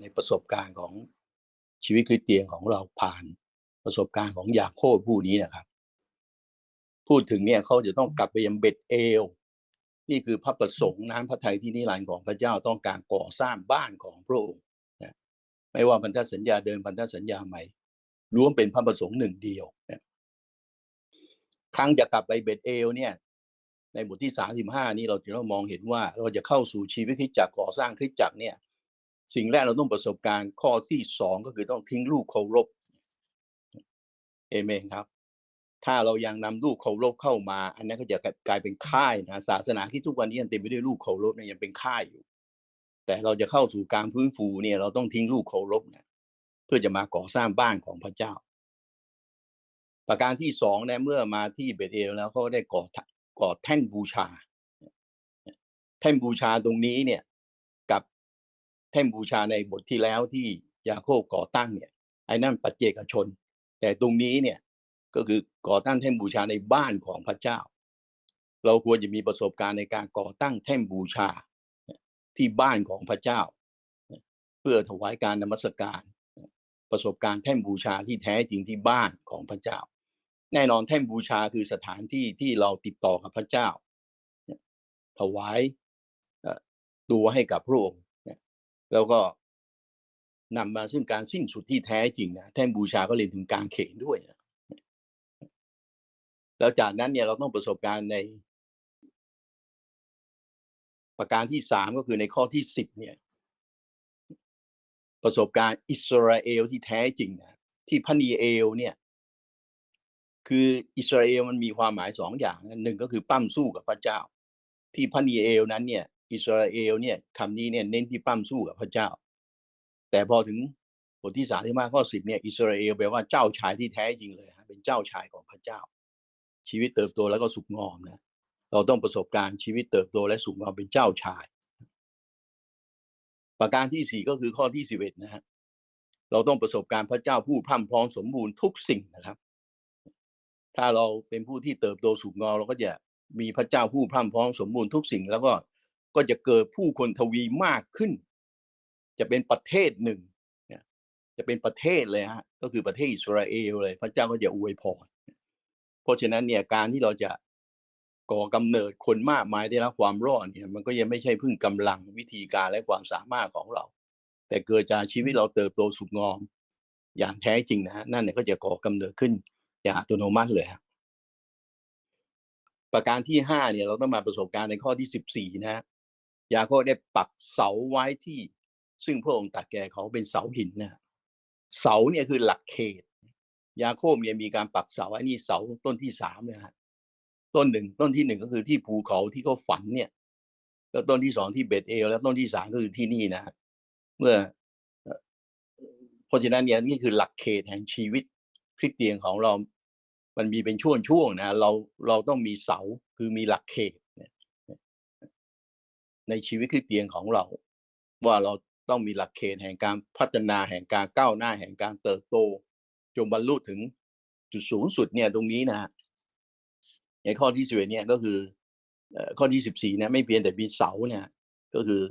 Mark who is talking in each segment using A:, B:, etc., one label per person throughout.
A: ในประสบการณ์ของชีวิตคริสเตียนของเราผ่านประสบการณ์ของยาโคบผู้นี้นะครับ พูดถึงเนี่ยเขาจะต้องกลับไปยังเบ็ดเอล นี่คือพระประสงค์น้ำพระทัยที่นิรันดร์ของพระเจ้าต้องการก่อสร้างบ้านของพระองค์นะไม่ว่าพันธสัญญาเดิมพันธสัญญาใหม่ล้วนเป็นพระประสงค์หนึ่งเดียวนะครั้งจะกลับไปเบ็ดเอลเนี่ยในบทที่สามสิบห้านี้เราจะต้องมองเห็นว่าเราจะเข้าสู่ชีวิตคริสตจักรก่อสร้างคริสตจักรเนี่ย สิ่งแรกเราต้องประสบการณ์ข้อที่สองก็คือต้องทิ้งลูกเคารพเอเมนครับ ถ้าเรายังนำลูกเคารพเข้ามา อันนั้นก็จะกลายเป็นค่ายนะศาสนาที่ทุกวันนี้ยังเต็มไปด้วยลูกเคารพเนี่ยยังเป็นค่ายอยู่ แต่เราจะเข้าสู่การฟื้นฟูเนี่ยเราต้องทิ้งลูกเคารพเนี่ยเพื่อจะมาก่อสร้างบ้านของพระเจ้า ประการที่สองเนี่ยเมื่อมาที่เบเอลแล้วเขาได้ก่อก่อแท่นบูชา แท่นบูชาตรงนี้เนี่ย แท่นบูชาในบทที่แล้วที่ยาโคบก่อตั้งเนี่ยไอ้นั่นปัจเจกชน แต่ตรงนี้เนี่ยก็คือก่อตั้งแท่นบูชาในบ้านของพระเจ้า เราควรจะมีประสบการณ์ในการก่อตั้งแท่นบูชาที่บ้านของพระเจ้า เพื่อถวายการนมัสการ ประสบการณ์แท่นบูชาที่แท้จริงที่บ้านของพระเจ้า แน่นอนแท่นบูชาคือสถานที่ที่เราติดต่อกับพระเจ้า ถวายตัวให้กับพระองค์ แล้วก็นำมาซึ่งการสิ้นสุดที่แท้จริงนะแท่นบูชาก็เลยนถึงการเขนด้วยนะแล้วจากนั้นเนี่ยเราต้องประสบการณ์ใน ประการที่สามก็คือในข้อที่สิบเนี่ย ประสบการณ์อิสราเอลที่แท้จริงนะที่พันีเอลเนี่ย คืออิสราเอลมันมีความหมายสองอย่างหนึ่งก็คือปั้มสู้กับพระเจ้า ที่พันีเอลนั้นเนี่ย อิสราเอลเนี่ยคำนี้เนี่ยเน้นที่ปั้มสู้กับพระเจ้า แต่พอถึงบทที่สามที่มาข้อสิบเนี่ยอิสราเอลแปลว่าเจ้าชายที่แท้จริงเลยเป็นเจ้าชายของพระเจ้า ชีวิตเติบโตแล้วก็สุขงอมนะเราต้องประสบการณ์ชีวิตเติบโตและสุขงอมเป็นเจ้าชาย ประการที่สี่ก็คือข้อที่สิบเอ็ดนะฮะเราต้องประสบการณ์พระเจ้าผู้พร่ำพร้อมสมบูรณ์ทุกสิ่งนะครับ ถ้าเราเป็นผู้ที่เติบโตสุขงอมเราก็จะมีพระเจ้าผู้พร่ำพร้อมสมบูรณ์ทุกสิ่ง แล้วก็ ก็จะเกิดผู้คนทวีมากขึ้น จะเป็นประเทศหนึ่งเนี่ยจะเป็นประเทศเลยฮะก็คือประเทศอิสราเอลเลย พระเจ้าก็จะอวยพรเพราะฉะนั้นเนี่ยการที่เราจะก่อกำเนิดคนมากมายได้รับความรอดเนี่ยมันก็ยังไม่ใช่พึ่งกำลังวิธีการและความสามารถของเรา แต่เกิดจากชีวิตเราเติบโตสุขงอม อย่างแท้จริงนะฮะนั่นเนี่ยก็จะก่อกำเนิดขึ้นอย่างอัตโนมัติเลยครับประการที่ห้าเนี่ยเราต้องมาประสบการณ์ในข้อที่สิบสี่นะฮะ ยาโคได้ปักเสาไว้ที่ ซึ่งพระองค์ตัดแก่เขาเป็นเสาหินนะเสาเนี่ยคือหลักเขต ยาโคบเนี่ยมีการปักเสาอันนี้เสาต้นที่สามนะฮะต้นหนึ่งต้นที่หนึ่งก็คือที่ภูเขาที่เขาฝันเนี่ยแล้วต้นที่สองที่เบตเอลแล้วต้นที่สามก็คือที่นี่นะเมื่อเพราะฉะนั้นเนี่ยนี่คือหลักเขตแห่งชีวิตคริสเตียนของเรา มันมีเป็นช่วงๆนะเราเราต้องมีเสาคือมีหลักเขต ในชีวิตคริสเตียนของเรา ว่าเราต้องมีหลักเขตแห่งการพัฒนาแห่งการก้าวหน้าแห่งการเติบโต จนบรรลุถึงจุดสูงสุดเนี่ยตรงนี้นะฮะในข้อที่สิบเนี่ยก็คือข้อที่สิบสี่เนี่ยไม่เพียงแต่มีเสาเนี่ย ก็คือ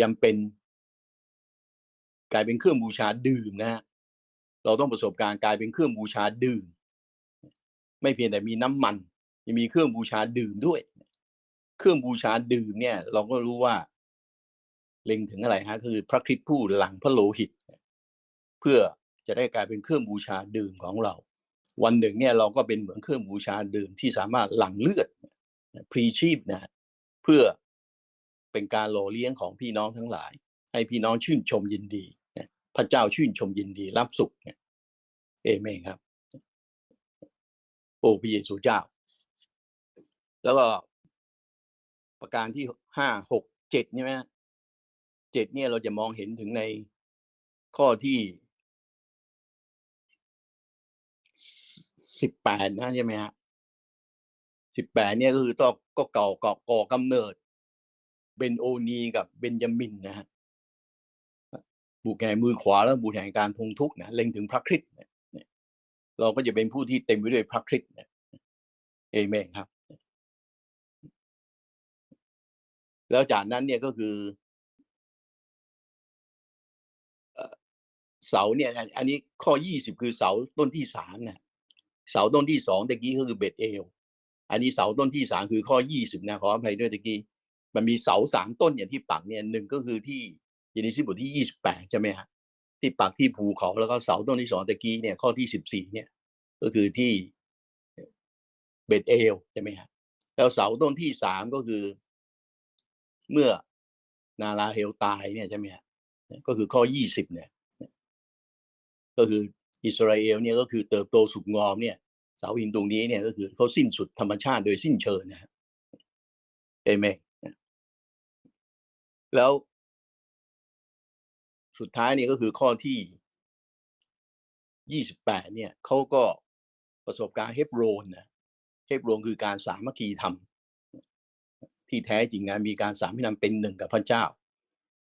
A: ยังเป็นกลายเป็นเครื่องบูชาดื่มนะฮะเราต้องประสบการณ์กลายเป็นเครื่องบูชาดื่ม ไม่เพียงแต่มีน้ำมันยังมีเครื่องบูชาดื่มด้วย เครื่องบูชาดื่มเนี่ย เราก็รู้ว่า เล็งถึงอะไรฮะ คือพระคริสต์ผู้หลังพระโลหิต เพื่อจะได้กลายเป็นเครื่องบูชาดื่มของเรา วันหนึ่งเนี่ยเราก็เป็นเหมือนเครื่องบูชาดื่มที่สามารถหลั่งเลือดพรีชีพนะเพื่อเป็นการหล่อเลี้ยงของพี่น้องทั้งหลาย ให้พี่น้องชื่นชมยินดีพระเจ้าชื่นชมยินดีรับสุขเนี่ยเอเมนครับ โอ้พระเยซูเจ้า แล้วก็ ประการที่ห้าหกเจ็ดใช่ไหมเจ็ดเนี่ยเราจะมองเห็นถึงในข้อที่สิบแปดนะใช่ไหมฮะสิบแปดเนี่ยก็คือต้องก็เก่าก่อก่อกำเนิด เบนโอนีกับเบนยามินนะฮะบุกแห่งมือขวาแล้วบุกแห่งการทงทุกนะเล็งถึงพระคริสต์เนี่ยเราก็จะเป็นผู้ที่เต็มไปด้วยพระคริสต์เนี่ยเอเมนครับ แล้วจากนั้นเนี่ยก็คือเสาเนี่ย อันนี้ข้อยี่สิบคือเสาต้นที่สามนะเสาต้นที่สองตะกี้ก็คือเบ็ดเอลอันนี้เสาต้นที่สามคือข้อยี่สิบนะขออภัยด้วยตะกี้มันมีเสาสามต้นอย่างที่ปักเนี่ยหนึ่งก็คือที่ยินิสิบทที่ยี่สิบแปดใช่ไหมฮะที่ปักที่ภูเขาแล้วก็เสาต้นที่สองตะกี้เนี่ยข้อที่สิบสี่เนี่ย ก็คือที่เบ็ดเอลใช่ไหมฮะแล้วเสาต้นที่สามก็คือ เมื่อนาราเฮลตายเนี่ยใช่ไหมฮะก็คือข้อยี่สิบเนี่ย ก็คืออิสราเอลเนี่ยก็คือเติบโตสุกงอมเนี่ยเสาหินตรงนี้เนี่ยก็คือเขาสิ้นสุดธรรมชาติโดยสิ้นเชิงนะฮะเอเมนแล้วสุดท้ายเนี่ยก็คือข้อที่ยี่สิบแปดเนี่ยเขาก็ประสบการณ์เฮบโรนนะเฮบโรนคือการสามัคคีธรรม ที่แท้จริงนะมีการสามัคคีธรรมเป็นหนึ่งกับพระเจ้า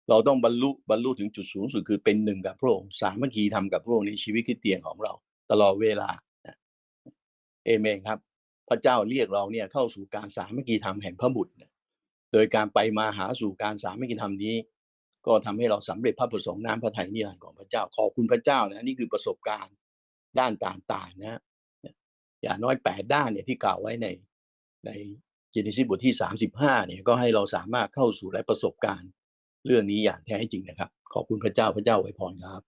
A: เราต้องบรรลุบรรลุถึงจุดสูงสุดคือเป็นหนึ่งกับพระองค์สามัคคีธรรมกับพระองค์ในชีวิตคริสเตียนของเรา ตลอดเวลาเอเมนครับ พระเจ้าเรียกเราเนี่ยเข้าสู่การสามัคคีธรรมแห่งพระบุตรโดยการไปมาหาสู่การสามัคคีธรรมนี้ ก็ทำให้เราสำเร็จพระประสงค์น้ำพระทัยนิรันดร์ของพระเจ้าขอบคุณพระเจ้านะนี่คือประสบการณ์ด้านต่างๆนะ อย่างน้อยแปดด้านเนี่ยที่กล่าวไว้ในใน เจเนซิสบทที่สามสิบห้าเนี่ยก็ให้เราสามารถเข้าสู่และประสบการณ์ เรื่องนี้อย่างแท้จริงนะครับ ขอบคุณพระเจ้าพระเจ้าไว้พรครับ